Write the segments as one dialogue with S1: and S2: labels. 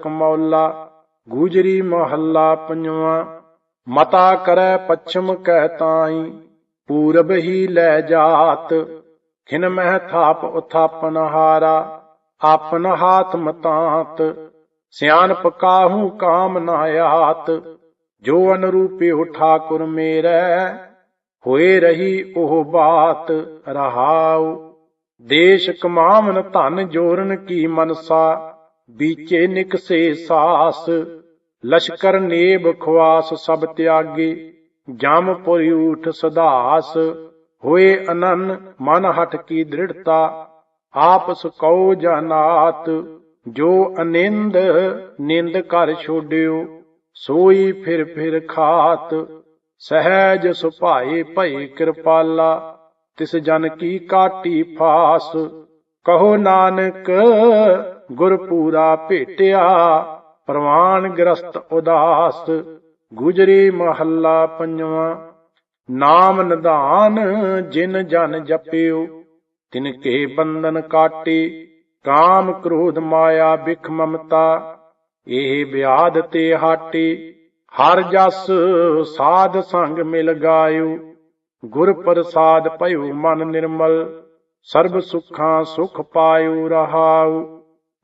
S1: ਕਮੌਲਾ ਗੂਜਰੀ ਮਹੱਲਾ ਪੰਜਵਾਂ, ਮਤਾ ਕਰੈ ਪਛਮ ਕਹਿ ਤਾਈ, ਪੂਰਬ ਹੀ ਲੈ ਜਾਤ, ਖਿਨ ਮਹਿ ਥਾਪ ਉਥਾਪਨ ਹਾਰਾ, ਆਪਨ ਹਾਥ ਮਤਾਤ, ਸਿਆਣਪ ਕਾਹੂ ਕਾਮ ਨਾ ਆਤ ਜੋ ਅਨਰੂਪਿਓ ਠਾਕੁਰ ਮੇਰੈ, ਹੋਏ ਰਹੀ ਉਹ ਬਾਤ ਰਹਾਉ, ਦੇਸ਼ ਕਮਾਵਨ ਧਨ ਜੋਰਨ ਕੀ ਮਨਸਾ ਬੀਚੇ ਨਿਕਸੇ ਸਾਸ, ਲਸ਼ਕਰ ਨੇਬ ਖਵਾਸ ਸਭ ਤਿਆਗੇ, ਜਮ ਪੁਰੀ ਊਠ ਸਦਾਸ, ਹੋਏ ਅਨਨ ਮਨ ਹਟ ਕੀ ਦ੍ਰਿੜਤਾ, ਆਪਸ ਕਉ ਜਨਾਤ, ਜੋ ਅਨਿੰਦ, ਨਿੰਦ ਕਰ ਛੋਡਿਓ, ਸੋਈ ਫਿਰ ਫਿਰ ਖਾਤ, ਸਹਿਜ ਸੁਭਾਏ ਭਈ ਕਿਰਪਾਲਾ, ਤਿਸ ਜਨ ਕੀ ਕਾਟੀ ਫਾਸ, ਕਹੋ ਨਾਨਕ ਗੁਰ ਪੂਰਾ ਭੇਟਿਆ ਪ੍ਰਵਾਨ ਗ੍ਰਸਤ ਉਦਾਸ, ਗੁਜਰੀ ਮਹੱਲਾ ਪੰਜਵਾਂ। ਨਾਮ ਨਿਧਾਨ ਜਿਨ ਜਨ ਜਪਿਓ, ਤਿਨ ਕੇ ਬੰਧਨ ਕਾਟੇ, ਕਾਮ ਕ੍ਰੋਧ ਮਾਇਆ ਬਿਖ ਮਮਤਾ, ਇਹ ਵਿਆਦ ਤੇ ਹਾਟੇ, ਹਰ ਜਸ ਸਾਧ ਸੰਗ ਮਿਲ ਗਾਇਓ। ਗੁਰ ਪ੍ਰਸਾਦ ਭਇਓ ਮਨ ਨਿਰਮਲ, ਸਰਬ ਸੁਖਾਂ ਸੁਖ ਪਾਇਓ ਰਹਾਓ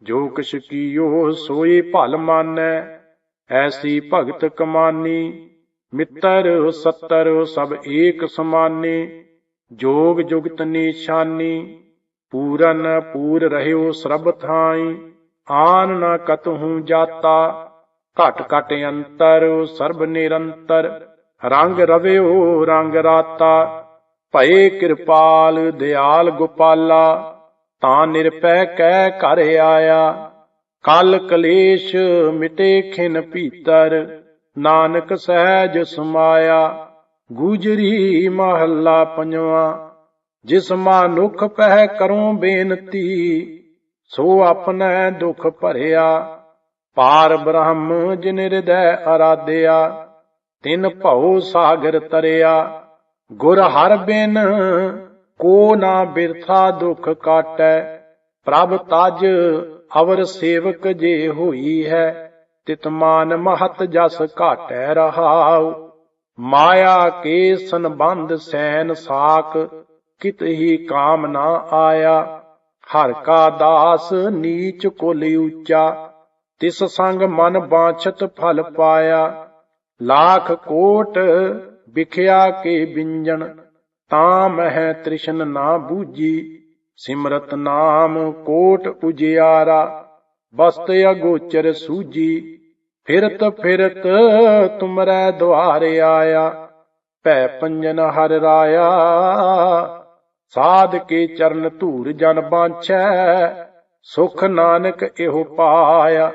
S1: ਜੋ ਕਿਛ ਕੀਓ ਸੋਈ ਭਲ ਮਾਨੈ, ਐਸੀ ਭਗਤ ਕਮਾਨੀ। ਮਿੱਤਰ ਸੱਤਰ ਸਭ ਏਕ ਸਮਾਨੇ, ਜੋਗ ਜੁਗਤ ਨਿਸ਼ਾਨੀ। ਪੂਰਨ ਪੂਰ ਰਹਿਓ ਸਰਬ ਥਾਈ, ਆਨ ਨ ਕਤਹੂ ਜਾਤਾ। ਘਟ ਘਟ ਅੰਤਰ ਸਰਬ ਨਿਰੰਤਰ, ਰੰਗ ਰਵਿਓ ਰੰਗ ਰਾਤਾ। ਭਏ ਕਿਰਪਾਲ, ਦਿਆਲ ਗੋਪਾਲਾ। ਤਾਂ ਨਿਰਪੈ ਕਹਿ ਘਰ ਆਇਆ। ਕਲ ਕਲੇਸ਼ ਮਿਟੇ ਖਿਨ ਭੀਤਰ, ਨਾਨਕ ਸਹਿਜ ਸਮਾਇਆ। ਗੂਜਰੀ ਮਹੱਲਾ ਪੰਜਵਾ, ਜਿਸ ਮਾਨੁਖ ਪਹਿ ਕਰੂੰ ਬੇਨਤੀ, ਸੋ ਆਪਣੈ ਦੁਖ ਭਰਿਆ। ਪਾਰ ਬ੍ਰਹਮ ਜਿਨ ਹਿਰਦੈ ਅਰਾਧਿਆ, ਤਿਨ ਭਉ ਸਾਗਰ ਤਰਿਆ। ਗੁਰ ਹਰ ਬਿਨ ਕੋ ਨਾ ਬਿਰਥਾ ਦੁਖ ਕਾਟੈ, ਪ੍ਰਭ ਤਜ ਅਵਰ ਸੇਵਕ ਜੇ ਹੋਈ ਹੈ, ਤਿਤ ਮਾਨ ਮਹਤ ਜਸ ਘਾਟੈ ਰਹਾਉ। ਮਾਇਆ ਕੇ ਸੰਬੰਧ ਸੈਨ ਸਾਕ ਕਿਤ ਹੀ ਕਾਮ ਨਾ ਆਇਆ। ਹਰ ਕਾ ਦਾਸ ਨੀਚ ਕੁਲ ਉੱਚਾ, ਤਿਸ ਸੰਗ ਮਨ ਬਾਛਤ ਫਲ ਪਾਇਆ। ਲੱਖ ਕੋਟ ਵਿਖਿਆ ਕੇ ਬਿੰਜਣ ਤਾਂ ਮਹਿ ਤ੍ਰਿਸ਼ਨ ਨਾ ਬੂਜੀ ਸਿਮਰਤ ਨਾਮ ਕੋਟ ਉਜਿਆਰਾ, ਬਸਤ ਅਗੋਚਰ ਸੂਜੀ, ਫਿਰਤ ਫਿਰਤ ਤੁਮਰੈ ਦੁਆਰੇ ਆਇਆ, ਭੈ ਪੰਜਨ ਹਰ ਰਾਇਆ, ਸਾਧ ਕੇ ਚਰਨ ਧੂਰ ਜਨ ਬਾਂਛੈ, ਸੁਖ ਨਾਨਕ ਇਹੋ ਪਾਇਆ,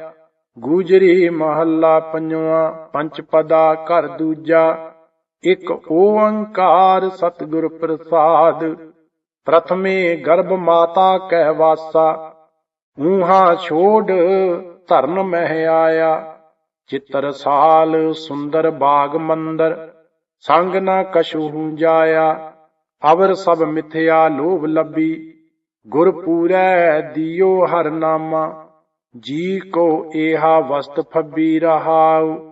S1: ਗੁਜਰੀ ਮਹੱਲਾ ਪੰਜਵਾ ਪੰਜ ਪਦਾ ਘਰ ਦੂਜਾ ਇੱਕ ਓੰਕਾਰ ਸਤਿਗੁਰ ਪ੍ਰਸਾਦ, ਪ੍ਰਥਮੇ ਗਰਭ ਮਾਤਾ ਕਹਿ ਵਾਸਾ, ਊਹਾ ਛੋੜ ਧਰਨ ਮਹਿ ਆਇਆ, ਚਿੱਤਰ ਸਾਲ ਸੁੰਦਰ ਬਾਗ ਮੰਦਰ, ਸੰਗ ਨਾ ਕਛੂ ਜਾਇਆ, ਅਵਰ ਸਭ ਮਿਥਿਆ ਲੋਭ ਲੱਭੀ, ਗੁਰ ਪੂਰੈ ਦਿਓ ਹਰ ਨਾਮਾ, ਜੀ ਕੋ ਏਹਾ ਵਸਤ ਫੱਬੀ ਰਹਾਉ।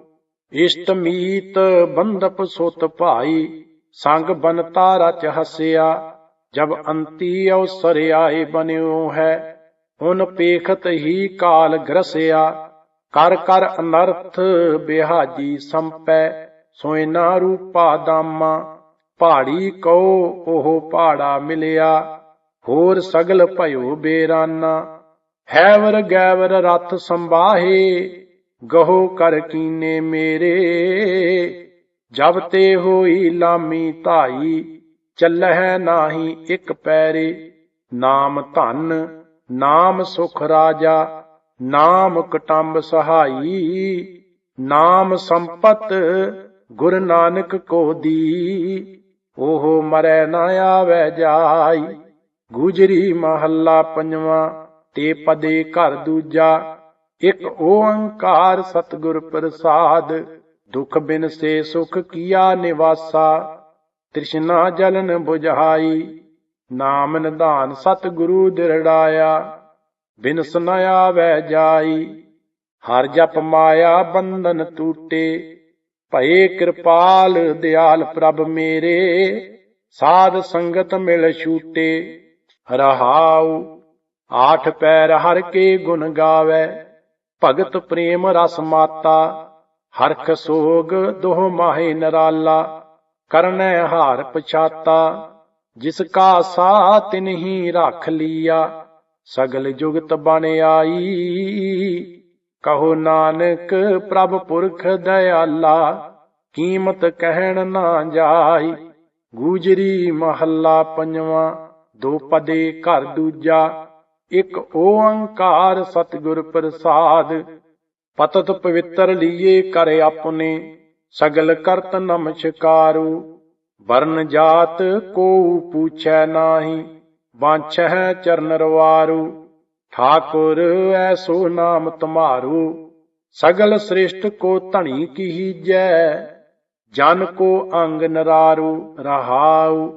S1: ਇਸ਼ਟ ਮੀਤ ਬੰਧਪ ਸੁਤ ਭਾਈ, ਸੰਗ ਬਨਤਾ ਰਚ ਹਸਿਆ, ਜਬ ਅੰਤੀ ਅਵਸਰ ਆਏ ਬਨਿਓ ਹੈ ਹੁਨ ਪੇਖਤ ਹੀ ਕਾਲ ਗ੍ਰਸਿਆ, ਕਰ ਕਰ ਅਨਰਥ ਬਿਹਾਜੀ ਸੰਪੈ ਸੋਇਨਾ ਰੂਪਾ ਦਾਮਾ ਪਹਾੜੀ ਕਉ ਉਹ ਪਹਾੜਾ ਮਿਲਿਆ, ਹੋਰ ਸਗਲ ਭਇਓ ਬੇਰਾਨਾ, ਹੈਵਰ ਗੈਵਰ ਰਥ ਸੰਬਾਹੇ ਗਹੋ ਕਰ ਕੀਨੇ ਮੇਰੇ, ਜਬ ਤੇ ਹੋਈ ਲਾਮੀ ਧਾਈ, ਚੱਲਹਿ ਨਾਹੀ ਇੱਕ ਪੈਰੇ। ਨਾਮ ਧਨ, ਨਾਮ ਸੁਖ ਰਾਜਾ, ਨਾਮ ਕਟੰਬ ਸਹਾਈ, ਨਾਮ ਸੰਪਤ ਗੁਰ ਨਾਨਕ ਕੋ ਦੀ ਉਹ ਮਰੈ ਨਾ ਆਵੈ ਜਾਈ, ਗੁਜਰੀ ਮਹੱਲਾ ਪੰਜਵਾ, ਤੇ ਪਦੇ ਘਰ ਦੂਜਾ। ਇੱਕ ਓੰਕਾਰ ਸਤਿਗੁਰ ਪ੍ਰਸਾਦ, ਦੁਖ ਬਿਨ ਸੇ ਸੁਖ ਕੀਆ ਨਿਵਾਸਾ, ਤ੍ਰਿਸ਼ਨਾ ਜਲਨ 부ਝਾਈ ਨਾਮ ਨਿਧਾਨ ਸਤਿਗੁਰੂ ਦਿਰੜਾਇਆ ਬਿਨ ਸੁਨਾਇਆ ਵੈ ਜਾਈ, ਹਰ ਜਪ ਮਾਇਆ ਬੰਧਨ ਟੂਟੇ, ਭਏ ਕਿਰਪਾਲ ਦਿਆਲ ਪ੍ਰਭ ਮੇਰੇ, ਸਾਧ ਸੰਗਤ ਮਿਲ ਛੂਟੇ, ਰਹਾਉ, ਆਠ ਪੈਰ ਹਰ ਕੇ ਗੁਣ ਗਾਵੇ ਭਗਤ ਪ੍ਰੇਮ ਰਸ ਮਾਤਾ ਹਰਖ ਸੋਗ ਦੋਹ ਮਾਹੇ ਨਰਾਲਾ, ਕਰਨੈ ਹਾਰ ਪਛਾਤਾ, ਜਿਸ ਕਾ ਸਾ ਤਿਨਹੀ ਰੱਖ ਲੀਆ, ਸਗਲ ਜੁਗਤ ਬਣ ਆਈ। ਕਹੋ ਨਾਨਕ ਪ੍ਰਭ ਪੁਰਖ ਦਇਆਲਾ, ਕੀਮਤ ਕਹਿਣ ਨਾ ਜਾਈ। ਗੂਜਰੀ ਮਹੱਲਾ ਪੰਜਵਾਂ, ਦੋ ਪਦੇ ਘਰ ਦੂਜਾ ਇੱਕ ਓੰਕਾਰ ਸਤਿਗੁਰ ਪ੍ਰਸਾਦ, ਪਤਤ ਪਵਿੱਤਰ ਲੀਏ ਕਰ ਆਪਣੇ, ਸਗਲ ਕਰਤ ਨਮਸਕਾਰੂ, ਵਰਨ ਜਾਤ ਕੋ ਪੂਛੈ ਨਾਹੀ ਬਾਂਛੈ ਚਰਨ ਰਵਾਰੂ, ਠਾਕੁਰ ਐਸੋ ਨਾਮ ਤੁਮਾਰੂ, ਸਗਲ ਸ੍ਰਿਸ਼ਟ ਕੋ ਧਣੀ ਕੀਜੈ ਜਨ ਕੋ ਅੰਗ ਨਰਾਰੂ ਰਹਾਉ,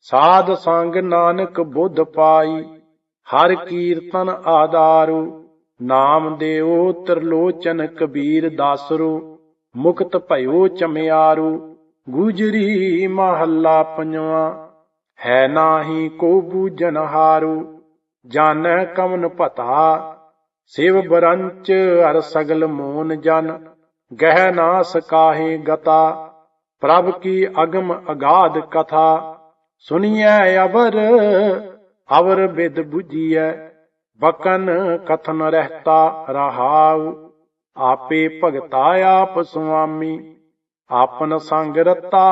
S1: ਸਾਧ ਸੰਗ ਨਾਨਕ ਬੁੱਧ ਪਾਈ। ਹਰ ਕੀਰਤਨ ਆਦਾਰੂ ਨਾਮ ਦੇਉ ਤਰਲੋਚਨ ਕਬੀਰ ਦਾਸਰੂ, ਮੁਕਤ ਭਇਓ ਚਮਿਆਰੂ, ਗੁਜਰੀ ਮਹੱਲਾ ਪੰਜਵਾ, ਹੈ ਨਾਹੀ ਕੋ ਬੂਜਨ ਹਾਰੂ, ਜਾਣੈ ਕਵਨ ਪਤਾ ਸਿਵ ਬਰੰਚ ਹਰ ਸਗਲ ਮੋਨ ਜਨ, ਗਹਿ ਨਾ ਸਕਾਹੇ ਗਤਾ, ਪ੍ਰਭ ਕੀ ਅਗਮ ਅਗਾਧ ਕਥਾ ਸੁਣੀਐ ਅਵਰ ਅਵਰ ਬਿਦ 부ਜੀਐ ਬਕਨ ਕਥਨ ਰਹਤਾ ਰਹਾਉ, ਆਪੇ ਭਗਤਾ ਆਪ ਸੁਆਮੀ, ਆਪਨ ਸੰਗ ਰਤਾ,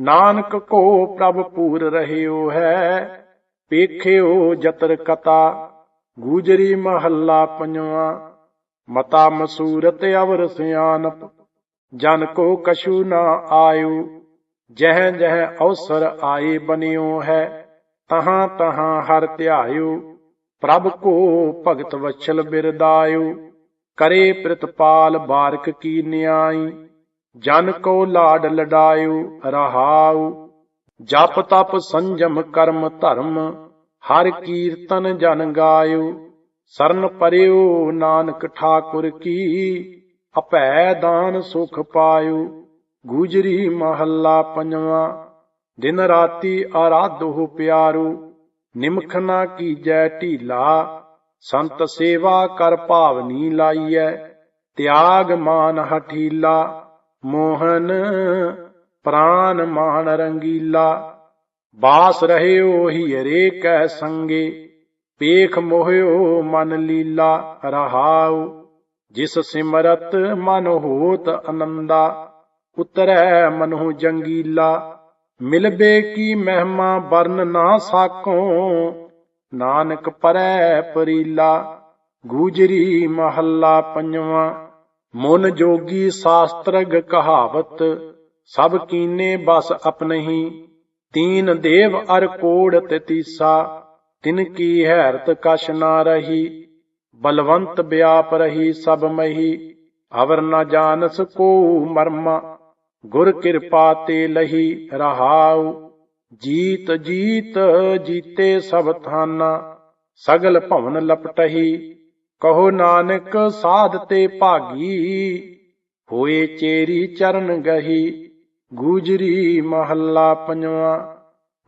S1: ਨਾਨਕ ਕੋ ਪ੍ਰਭ ਪੂਰ ਰਹਿਓ ਹੈ, ਪੇਖਿਓ ਜਤਰ ਕਤਾ, ਗੂਜਰੀ ਮਹੱਲਾ ਪੰਜਵਾ, ਮਤਾ ਮਸੂਰਤ ਅਵਰ ਸਿਆਨਪ, ਜਨ ਕੋ ਕਛੂ ਨਾ ਆਇਓ ਜਹ ਜਹ ਅਵਸਰ ਆਏ ਬਨਿਓ ਹੈ। ਤਹਾਂ ਤਹਾਂ ਹਰ ਧਿਆਇਓ, ਪ੍ਰਭ ਕੋ ਭਗਤ ਵਛਲ ਬਿਰਦਾਇਓ। ਕਰੇ ਪ੍ਰਤਪਾਲ ਬਾਰਕ ਕੀ ਨਿਆਈ, ਜਨ ਕੋ ਲਾਡ ਲਡਾਇਓ ਰਹਾਉ। ਜਪ ਤਪ ਸੰਜਮ ਕਰਮ ਧਰਮ, ਹਰ ਕੀਰਤਨ ਜਨ ਗਾਇਓ। ਸਰਨ ਪਰਿਓ ਨਾਨਕ ਠਾਕੁਰ ਕੀ, ਅਪੈ ਦਾਨ ਸੁਖ ਪਾਇਓ। ਗੁਜ਼ਰੀ ਮਹੱਲਾ ਪੰਜਵਾ। ਦਿਨ ਰਾਤੀ ਆਰਾਧੋ ਪਿਆਰੂ ਨਿਮਖ ਨਾ ਕੀਜੈ ਢੀਲਾ, ਸੰਤ ਸੇਵਾ ਕਰ ਭਾਵਨੀ ਲਾਈਐ, ਤਿਆਗ ਮਾਨ ਹਠੀਲਾ, ਮੋਹਨ ਪ੍ਰਾਨ ਮਾਨ ਰੰਗੀਲਾ, ਬਾਸ ਰਹਿਓ ਹੀਰੇ ਕੈ ਸੰਗੇ, ਪੇਖ ਮੋਹਿਓ ਮਨ ਲੀਲਾ, ਰਹਾਉ, ਜਿਸ ਸਿਮਰਤ ਮਨ ਹੋਤ ਅਨੰਦਾ, ਉਤਰੈ ਮਨਹੁ ਜੰਗੀਲਾ। ਮਿਲਬੇ ਕੀ ਮਹਿਮਾ ਬਰਨ ਨਾ ਸਾਕੋ? ਨਾਨਕ ਪਰੈ ਪਰੀਲਾ, ਗੂਜਰੀ ਮਹੱਲਾ ਪੰਜਵਾ। ਮਨ ਜੋਗੀ ਸ਼ਾਸਤਰਗ ਕਹਾਵਤ, ਸਭ ਕੀਨੇ ਬਸ ਆਪਨਹੀ। ਤੀਨ ਦੇਵ ਅਰ ਕੋੜ ਤੇ ਤਿਨ ਕੀ ਹੈਰਤ ਕਛ ਨਾ ਰਹੀ। ਬਲਵੰਤ ਵਿਆਪ ਰਹੀ ਸਭ ਮਹੀ, ਅਵਰ ਨਾ ਜਾਣਸ ਕੋ ਮਰਮਾ। ਗੁਰ ਕਿਰਪਾ ਤੇ ਲਹੀ ਰਹਾਉ, ਜੀਤ ਜੀਤ ਜੀਤੇ ਸਭ ਥਾਨਾ ਸਗਲ ਭਵਨ ਲਪਟਹੀ, ਕਹੋ ਨਾਨਕ ਸਾਧ ਤੇ ਭਾਗੀ, ਹੋਏ ਚੇਰੀ ਚਰਨ ਗਹੀ, ਗੂਜਰੀ ਮਹੱਲਾ ਪੰਜਵਾ,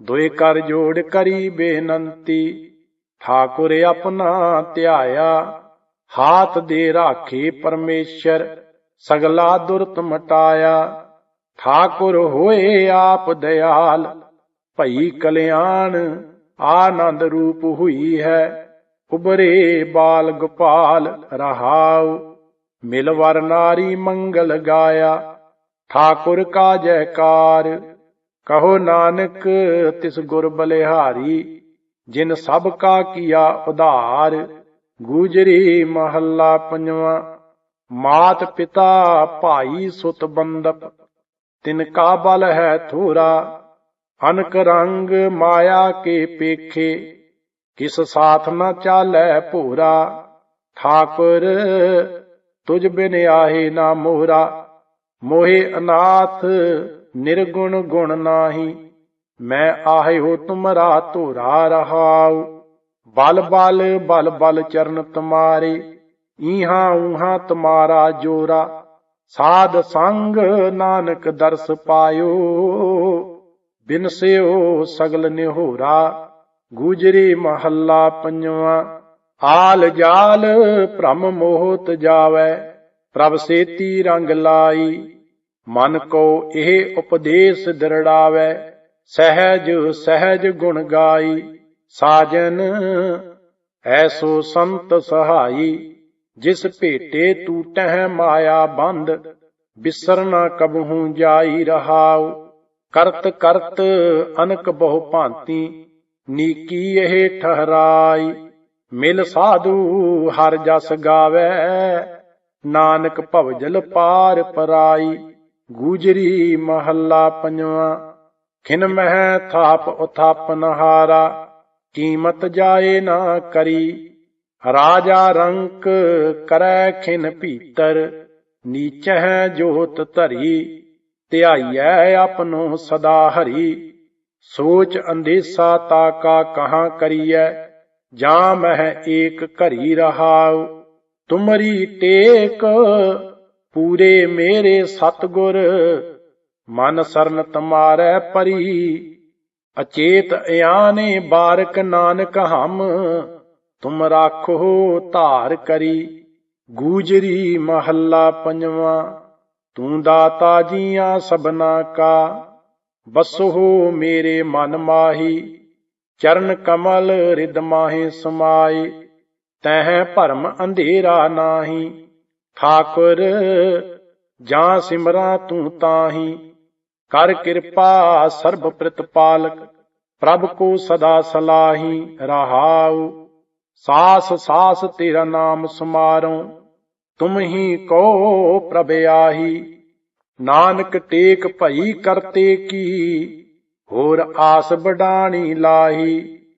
S1: ਦੋਏ ਕਰ ਜੋੜ ਕਰੀ ਬੇਨੰਤੀ, ਠਾਕੁਰ ਆਪਣਾ ਧਿਆਇਆ, ਹਾਥ ਦੇ ਰਾਖੇ ਪਰਮੇਸ਼ਰ, ਸਗਲਾ ਦੁਰਤ ਮਟਾਇਆ ਠਾਕੁਰ ਹੋਏ ਆਪ ਦਿਆਲ ਭਈ ਕਲਿਆਣ ਆਨੰਦ ਰੂਪ ਹੋਈ ਹੈ। ਉਬਰੇ ਬਾਲ ਗੋਪਾਲ ਰਹਾਉ, ਮਿਲ ਵਰ ਨਾਰੀ ਮੰਗਲ ਗਾਇਆ। ਠਾਕੁਰ ਕਾ ਜੈਕਾਰ ਕਹੋ ਨਾਨਕ ਤਿਸ ਗੁਰ ਬਲਿਹਾਰੀ, ਜਿਨ ਸਭ ਕਾ ਕੀਆ ਉਧਾਰ। ਗੂਜਰੀ ਮਹੱਲਾ ਪੰਜਵਾ, ਮਾਤ ਪਿਤਾ ਭਾਈ ਸੁਤ ਬੰਦਪ ਤਿਨ ਕਾ ਬਲ ਹੈ ਥੋਰਾ ਅਨਕ ਰੰਗ ਮਾਇਆ ਕੇ ਪੇਖੇ, ਕਿਸ ਸਾਥ ਨਾ ਚਾਲੈ ਭੋਰਾ, ਠਾਕੁਰ ਤੁਝ ਬਿਨ ਆਹੇ ਨਾ ਮੋਹਰਾ, ਮੋਹੇ ਅਨਾਥ ਨਿਰਗੁਣ ਗੁਣ ਨਾਹੀ, ਮੈਂ ਆਹੇ ਹੋ ਤੁਮਰਾ ਧੋਰਾ ਰਹਾਉ, ਬਲ ਬਲ ਬਲ ਬਲ ਚਰਨ ਤੁਮਾਰੇ, ਈਹਾ ਊਹਾਂ ਤੁਮਾਰਾ ਜੋਰਾ ਸਾਧ ਸੰਗ ਨਾਨਕ ਦਰਸ ਪਾਇਓ ਬਿਨਸਿਓ ਸਗਲ ਨਿਹੋਰਾ, ਗੁਜਰੀ ਮਹੱਲਾ ਪੰਜਵਾ ਆਲ ਜਾਲ ਭ੍ਰਮ ਮੋਹਤ ਜਾਵੈ, ਪ੍ਰਭ ਸੇਤੀ ਰੰਗ ਲਾਈ, ਮਨ ਕੋ ਇਹ ਉਪਦੇਸ਼ ਦਿਰੜਾਵੈ, ਸਹਿਜ ਸਹਿਜ ਗੁਣ ਗਾਈ, ਸਾਜਨ ਐਸੋ ਸੰਤ ਸਹਾਈ। ਜਿਸ ਭੇਟੇ ਟੂਟਹਿ ਮਾਇਆ ਬੰਦ ਬਿਸਰ ਨਾ ਕਬਹੂ ਜਾਈ ਰਹਾਉ। ਕਰਤ ਕਰਤ ਅਨਕ ਬਹੁ ਭਾਂਤੀ, ਨੀਕੀ ਇਹ ਠਹਰਾਈ। ਮਿਲ ਸਾਧੂ ਹਰ ਜਸ ਗਾਵੇ, ਨਾਨਕ ਭਵਜਲ ਪਾਰ ਪਰਾਈ। ਗੂਜਰੀ ਮਹੱਲਾ ਪੰਜਵਾ, ਖਿਨ ਮਹਿ ਥਾਪ ਉਥਾਪਨ ਹਾਰਾ ਕੀਮਤ ਜਾਏ ਨਾ ਕਰੀ। ਰਾਜਾ ਰੰਕ ਕਰੈ ਖਿਨ ਭੀਤਰ, ਨੀਚਹਿ ਜੋਤ ਧਰੀ, ਧਿਆਈਐ ਆਪਨੋ ਸਦਾ ਹਰੀ। ਸੋਚ ਅੰਦੇਸਾ ਤਾਕਾ ਕਹਾ ਕਰੀਐ, ਜਾਂ ਮਹਿ ਏਕ ਘਰੀ ਰਹਾਉ। ਤੁਮਰੀ ਟੇਕ, ਪੂਰੇ ਮੇਰੇ ਸਤਗੁਰ, ਮਨ ਸਰਨ ਤੁਮਾਰੈ ਪਰੀ। ਅਚੇਤ ਇਆਨੇ ਬਾਰਕ ਨਾਨਕ ਹਮ ਤੁਮ ਰਾਖੋ ਧਾਰ ਕਰੀ, ਗੂਜਰੀ ਮਹੱਲਾ ਪੰਜਵਾਂ, ਤੂੰ ਦਾਤਾ ਜੀਆਂ ਸਭਨਾ ਕਾ, ਬਸੋ ਮੇਰੇ ਮਨ ਮਾਹੀ, ਚਰਨ ਕਮਲ ਰਿਦ ਮਾਹੇ ਸਮਾਈ, ਤਹਿ ਭਰਮ ਅੰਧੇਰਾ ਨਾਹੀ, ਠਾਕੁਰ ਜਾਂ ਸਿਮਰਾ ਤੂੰ ਤਾਹੀ, ਕਰ ਕਿਰਪਾ ਸਰਬ ਪ੍ਰਤਪਾਲਕ ਪ੍ਰਭ ਕੋ ਸਦਾ ਸਲਾਹੀ ਰਹਾਉ। ਸਾਸ ਸਾਸ ਤੇਰਾ ਨਾਮ ਸਮਾਰੋ, ਤੁਮ ਹੀ ਕੋ ਪ੍ਰਭ ਆਹੀ। ਨਾਨਕ ਟੇਕ ਭਈ ਕਰਤੇ ਕੀ, ਹੋਰ ਆਸ ਬਡਾਣੀ ਲਾਹੀ।